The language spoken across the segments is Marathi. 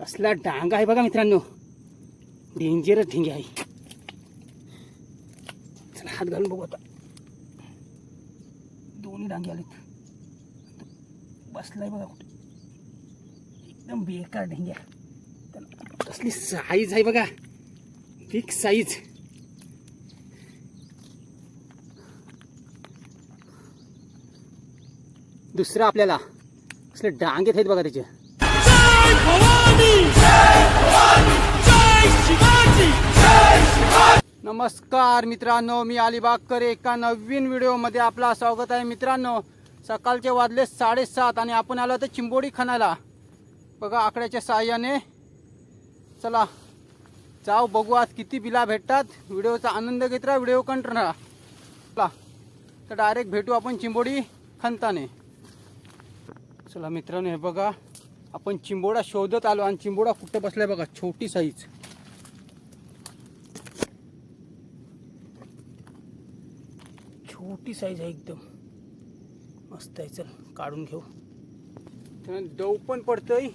कसला डांगा आहे बघा मित्रांनो. डेंजरच ढिंगे आहे. चला हात घालून बघू आता. दोन्ही डांगे आलेत. बसलाय बघा कुठे. एकदम बेकार ढिंग्या कसली साईज आहे बघा. बिग साईज दुसरं आपल्याला कसले डांगेत आहेत बघा त्याचे. नमस्कार मित्रांनो मी अलिबागकर एका नवीन व्हिडिओमध्ये आपला स्वागत आहे. मित्रांनो सकाळचे वाजले साडेसात आणि आपण आलो तर चिंबोडी खणाला. बघा आकड्याच्या सहाय्याने चला जाऊ बघू आज किती बिला भेटतात. व्हिडिओचा आनंद घेत राहा व्हिडिओ कंट राहा. चला तर डायरेक्ट भेटू आपण चिंबोडी खणताने. चला मित्रांनो हे बघा आपण चिंबोडा शोधत आलो आणि चिंबोडा कुठं बसलाय बघा छोटी साईज छोटी साईज आहे एकदम. मस्त आहे चल काढून घेऊ. त्यानं दव पण पडतंय.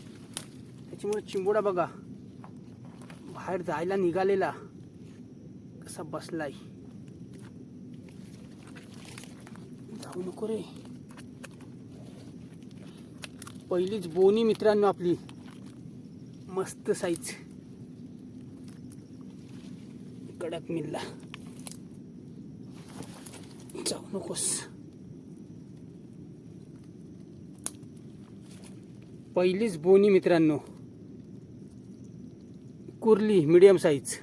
त्याच्यामुळे चिंबोडा बघा. बाहेर जायला निघालेला. कसा बसलाय. जाऊ नको रे. पहिलीच बोनी मित्रांनो आपली. मस्त साईज कडक मिल्ला. नकोस पहिलीच बोनी मित्रांनो कुर्ली मिडियम साईज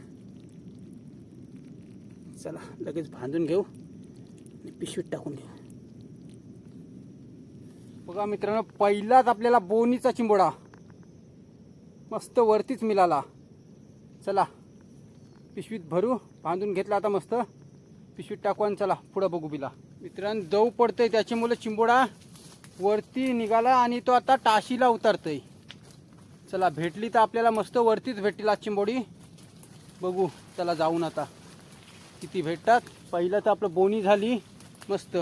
चला लगेच बांधून घेऊ आणि पिशवीत टाकून घेऊ बघा मित्रांनो पहिलाच आपल्याला बोनीचा चिंबोडा मस्त वरतीच मिळाला चला पिशवीत भरू बांधून घेतला आता मस्त पिशवीत टाकू आणि चला पुढं बघू बिला. मित्रांनो दव पडतंय त्याच्यामुळे चिंबोडा वरती निघाला आणि तो आता टाशीला उतरतोय. चला भेटली तर आपल्याला मस्त वरतीच भेटतील आज चिंबोडी. बघू चला जाऊन आता. किती भेटतात? पहिलं तर आपलं बोनी झाली. मस्त.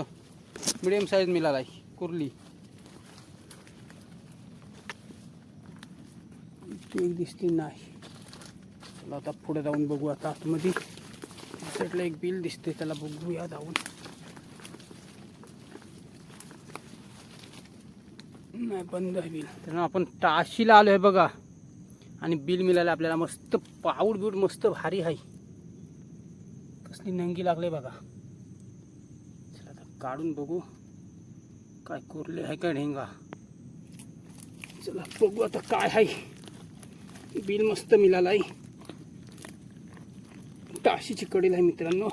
मिडियम साईज मिळाला कुर्ली. ती एक दिसती नाही. चला आता पुढे जाऊन बघू आता आतमध्ये. साईडला एक बिल दिसते त्याला बघूया जाऊन. नाही बंद आहे बिल. तर आपण टाशीला आलो आहे बघा. आणि बिल मिळालं आपल्याला मस्त पाऊड बिऊड मस्त भारी आहे. कसली नंगी लागले बघा. चला आता काढून बघू. काय कुरले आहे काय ढेंगा? चला बघू आता काय आहे. बिल मस्त मिळालं आहे. टाशीची कडेल आहे मित्रांनो.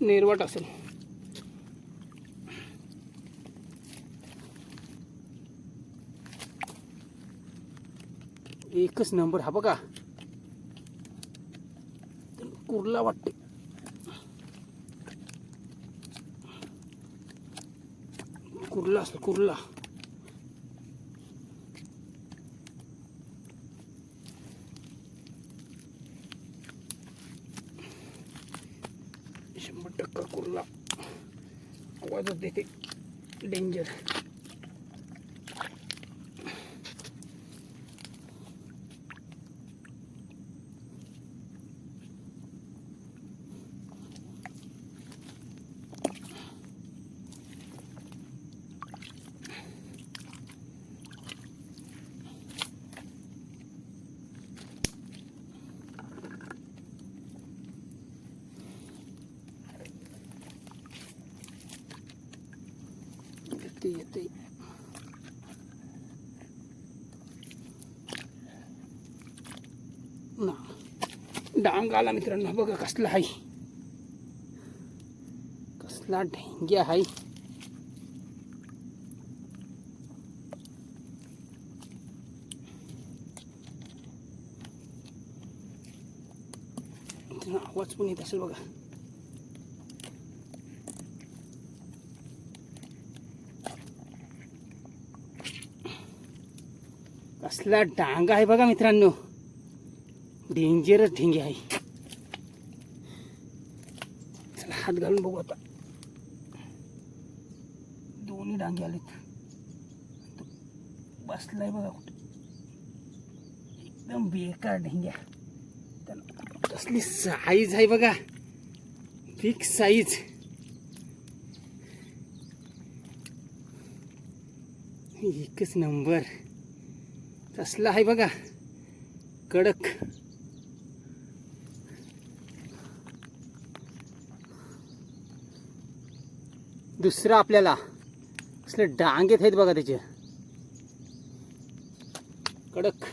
नेरवाट असेल. एकच नंबर हा बघा. कुर्ला वाटते. कुर्ला असतो Kurla. What is the danger? Danger येते ना. डांग आला मित्रांनो बघा कसला आहे कसला ढेंग्या आहे आवाज पण येत असेल बघा. असला डांग आहे बघा मित्रांनो. डेंजरच ढिंगे आहे. चला हात घालून बघू आता. दोन्ही डांगे आलेत. बसलाय बघा कुठे. एकदम बेकार ढिंग्या. त्याला कसली साईज आहे बघा. बिग साईज एकच नंबर तसला आहे बघा. कडक. दुसरं आपल्याला कसले डांगेत आहेत बघा त्याचे. कडक.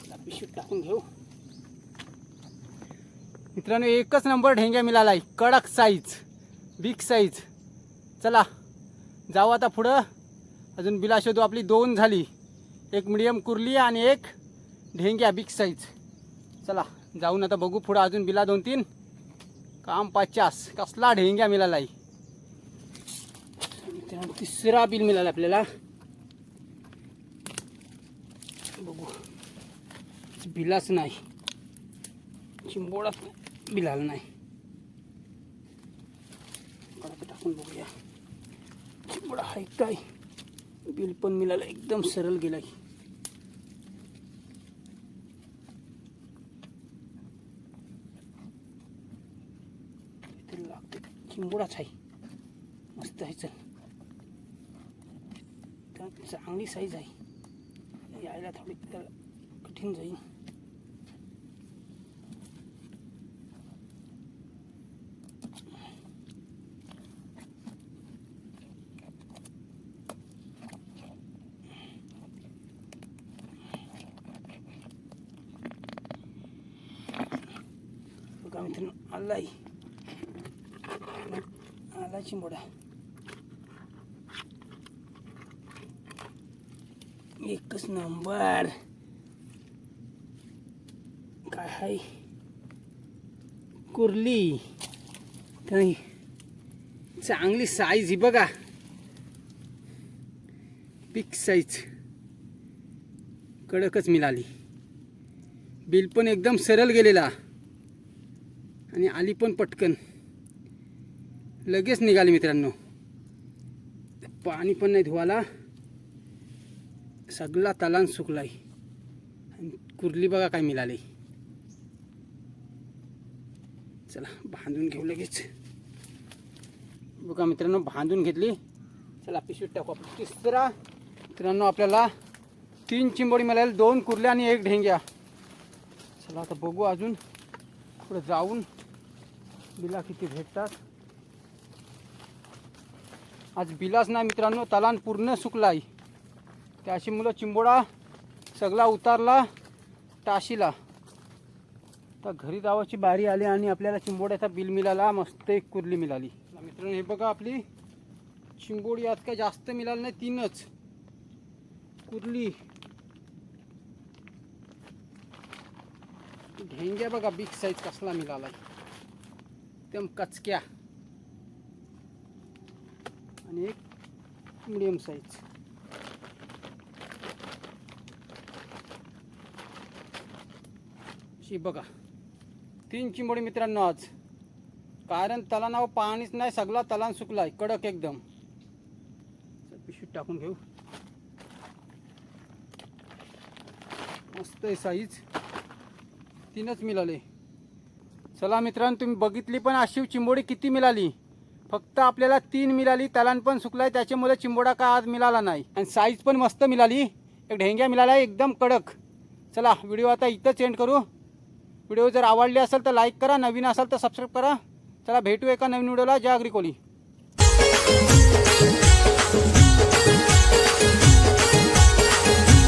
त्याला टाकून घेऊ. मित्रांनो एकच नंबर ढेंग्या मिळाला आहे कडक साईज बिग साईज चला जाऊ आता पुढं. अजून बिला शोधू आपली दोन झाली. एक मिडियम कुर्ली आणि एक ढेंग्या बिग साईज चला जाऊन आता बघू पुढं अजून बिला दोन तीन. काम पचास कसला ढेंग्या मिळाला आहे तिसरा बिल मिळाला आपल्याला. बघू. बिलाच नाही. चिंबोळाच बिलाला नाही. टाकून बघूया. चिंबोडा आहे काय? बिल पण मिळालं एकदम सरळ गेला की चिंबोडाच आहे मस्त आहे चल त्यात चांगली साईज आहे यायला थोडी त्याला कठीण जाईल बघा मित्रांनो आलाय आला चिंबोडा एकच नंबर. काय हाय? कुर्ली. काही चांगली साईज ही बघा. पिक साईज कडकच मिळाली. बिल पण एकदम सरळ गेलेला. आणि आली पण पटकन. लगेच निघाली मित्रांनो. पाणी पण नाही धुवाला सगळा तलान सुकलाय. आणि कुर्ली बघा काय मिळाली. चला बांधून घेऊ लगेच. बघा मित्रांनो बांधून घेतली. चला पिशवीत टाकू आपण. तिसरा. मित्रांनो आपल्याला तीन चिंबोडी मिळाली दोन कुर्ल्या आणि एक ढेंग्या. चला आता बघू अजून. पुढे जाऊन बिला किती भेटतात. आज बिलाच नाही मित्रांनो तलान पूर्ण सुकला आहे मुलं चिंबोडा सगळा उतारला टाशीला. तर घरी जावाची बारी आली आणि आपल्याला चिंबोड्याचा बिल मिळाला मस्त एक कुर्ली मिळाली. मित्रांनो हे बघा आपली चिंबोडी आज काय जास्त मिळालं नाही तीनच. कुर्ली. ढेंग्या बघा बिग साईज कसला मिळाला एकदम कचक्या. आणि एक मिडियम साईज शी बघा. तीन चिंबोडी मित्रांनो आज. कारण तलानावर पाणीच नाही सगळा तलान सुकलाय कडक एकदम. पिशवीत टाकून घेऊ. मस्त आहे साईज तीनच मिळाले. चला मित्रांनो तुम्ही बघितली पण अशी चिंबोडी किती मिळाली? फक्त आपल्याला तीन मिळाली तलान पण सुकलाय त्याच्यामुळे चिंबोडा का आज मिळाला नाही? आणि साईज पण मस्त मिळाली एक ढेंग्या मिळाला एकदम कडक. चला व्हिडिओ आता इथंच एंड करू. व्हिडिओ जर आवडले असेल तर लाईक करा नवीन असाल तर सबस्क्राईब करा. चला भेटू एका नवीन व्हिडिओला जय अग्री